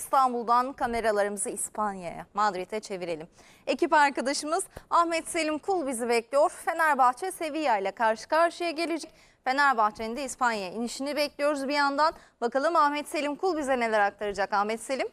İstanbul'dan kameralarımızı İspanya'ya, Madrid'e çevirelim. Ekip arkadaşımız Ahmet Selim Kul bizi bekliyor. Fenerbahçe Sevilla ile karşı karşıya gelecek. Fenerbahçe'nin de İspanya'ya inişini bekliyoruz bir yandan. Bakalım Ahmet Selim Kul bize neler aktaracak Ahmet Selim?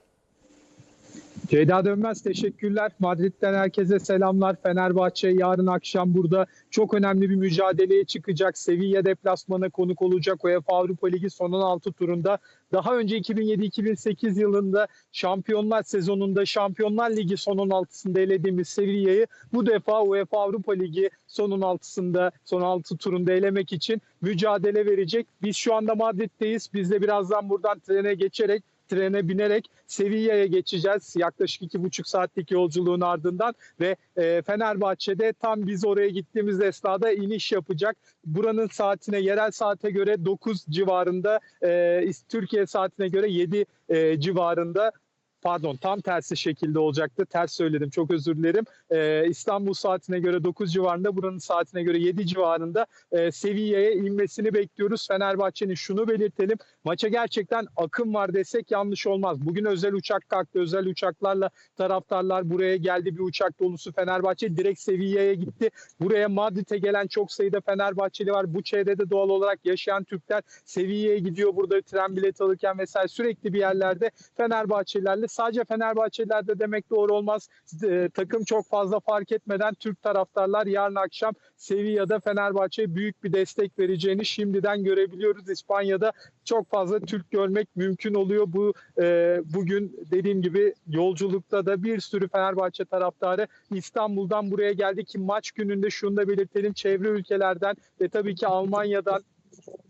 Ceyda Dönmez teşekkürler. Madrid'den herkese selamlar. Fenerbahçe yarın akşam burada çok önemli bir mücadeleye çıkacak. Sevilla deplasmana konuk olacak UEFA Avrupa Ligi son 16 turunda. Daha önce 2007-2008 yılında Şampiyonlar sezonunda Şampiyonlar Ligi son 16'sında elediğimiz Sevilla'yı bu defa UEFA Avrupa Ligi son 16'sında son 16 turunda elemek için mücadele verecek. Biz şu anda Madrid'deyiz. Biz de birazdan buradan trene geçerek trene binerek Sevilla'ya geçeceğiz. Yaklaşık iki buçuk saatlik yolculuğun ardından ve e, Fenerbahçe'de tam biz oraya gittiğimiz esnada iniş yapacak. Buranın saatine, yerel saate göre 9 civarında, e, Türkiye saatine göre 7 e, civarında pardon tam tersi şekilde olacaktı. Ters söyledim çok özür dilerim. Ee, İstanbul saatine göre 9 civarında buranın saatine göre 7 civarında e, Sevilla'ya inmesini bekliyoruz. Fenerbahçe'nin şunu belirtelim. Maça gerçekten akım var desek yanlış olmaz. Bugün özel uçak kalktı. Özel uçaklarla taraftarlar buraya geldi. Bir uçak dolusu Fenerbahçe direkt Sevilla'ya gitti. Buraya Madrid'e gelen çok sayıda Fenerbahçeli var. Bu çevrede doğal olarak yaşayan Türkler Sevilla'ya gidiyor. Burada tren bileti alırken vesaire sürekli bir yerlerde Fenerbahçelilerle sadece Fenerbahçelilerde demek doğru olmaz. E, takım çok fazla fark etmeden Türk taraftarlar yarın akşam Sevilla'da Fenerbahçe'ye büyük bir destek vereceğini şimdiden görebiliyoruz. İspanya'da çok fazla Türk görmek mümkün oluyor. Bu e, bugün dediğim gibi yolculukta da bir sürü Fenerbahçe taraftarı İstanbul'dan buraya geldi ki maç gününde şunu da belirtelim çevre ülkelerden ve tabii ki Almanya'dan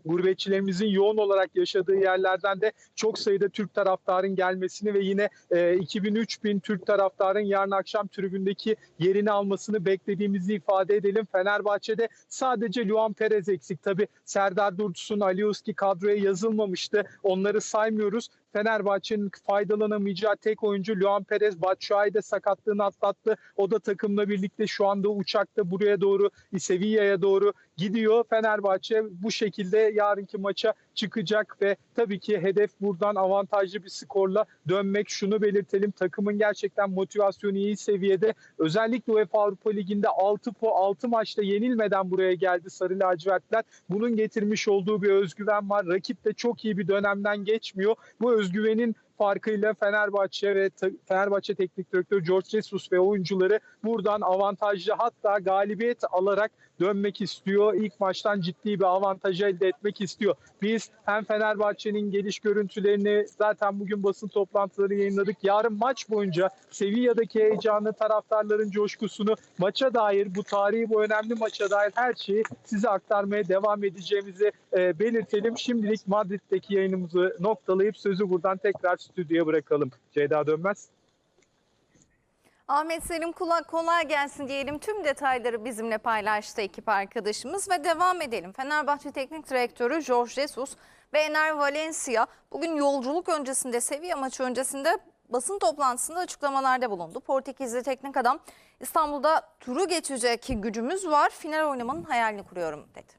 gurbetçilerimizin yoğun olarak yaşadığı yerlerden de çok sayıda Türk taraftarın gelmesini ve yine e, 2000-3000 Türk taraftarın yarın akşam tribündeki yerini almasını beklediğimizi ifade edelim. Fenerbahçe'de sadece Luan Perez eksik. Tabi Serdar Dursun, Alioski kadroya yazılmamıştı. Onları saymıyoruz. Fenerbahçe'nin faydalanamayacağı tek oyuncu Luan Perez Batshuayi de sakatlığını atlattı. O da takımla birlikte şu anda uçakta buraya doğru Sevilla'ya doğru gidiyor. Fenerbahçe bu şekilde yarınki maça çıkacak ve tabii ki hedef buradan avantajlı bir skorla dönmek. Şunu belirtelim takımın gerçekten motivasyonu iyi seviyede. Özellikle UEFA Avrupa Ligi'nde 6 po 6 maçta yenilmeden buraya geldi Sarı Lacivertler. Bunun getirmiş olduğu bir özgüven var. Rakip de çok iyi bir dönemden geçmiyor. Bu özgüvenin farkıyla Fenerbahçe ve Fenerbahçe Teknik Direktörü George Jesus ve oyuncuları buradan avantajlı hatta galibiyet alarak dönmek istiyor. İlk maçtan ciddi bir avantaj elde etmek istiyor. Biz hem Fenerbahçe'nin geliş görüntülerini zaten bugün basın toplantıları yayınladık. Yarın maç boyunca Sevilla'daki heyecanı, taraftarların coşkusunu, maça dair bu tarihi bu önemli maça dair her şeyi size aktarmaya devam edeceğimizi e, belirtelim. Şimdilik Madrid'deki yayınımızı noktalayıp sözü buradan tekrar stüdyoya bırakalım. Ceyda Dönmez. Ahmet Selim Kula kolay gelsin diyelim. Tüm detayları bizimle paylaştı ekip arkadaşımız ve devam edelim. Fenerbahçe Teknik Direktörü Jorge Jesus ve Ener Valencia bugün yolculuk öncesinde, Sevilla maçı öncesinde basın toplantısında açıklamalarda bulundu. Portekizli teknik adam İstanbul'da turu geçecek gücümüz var. Final oynamanın hayalini kuruyorum dedi.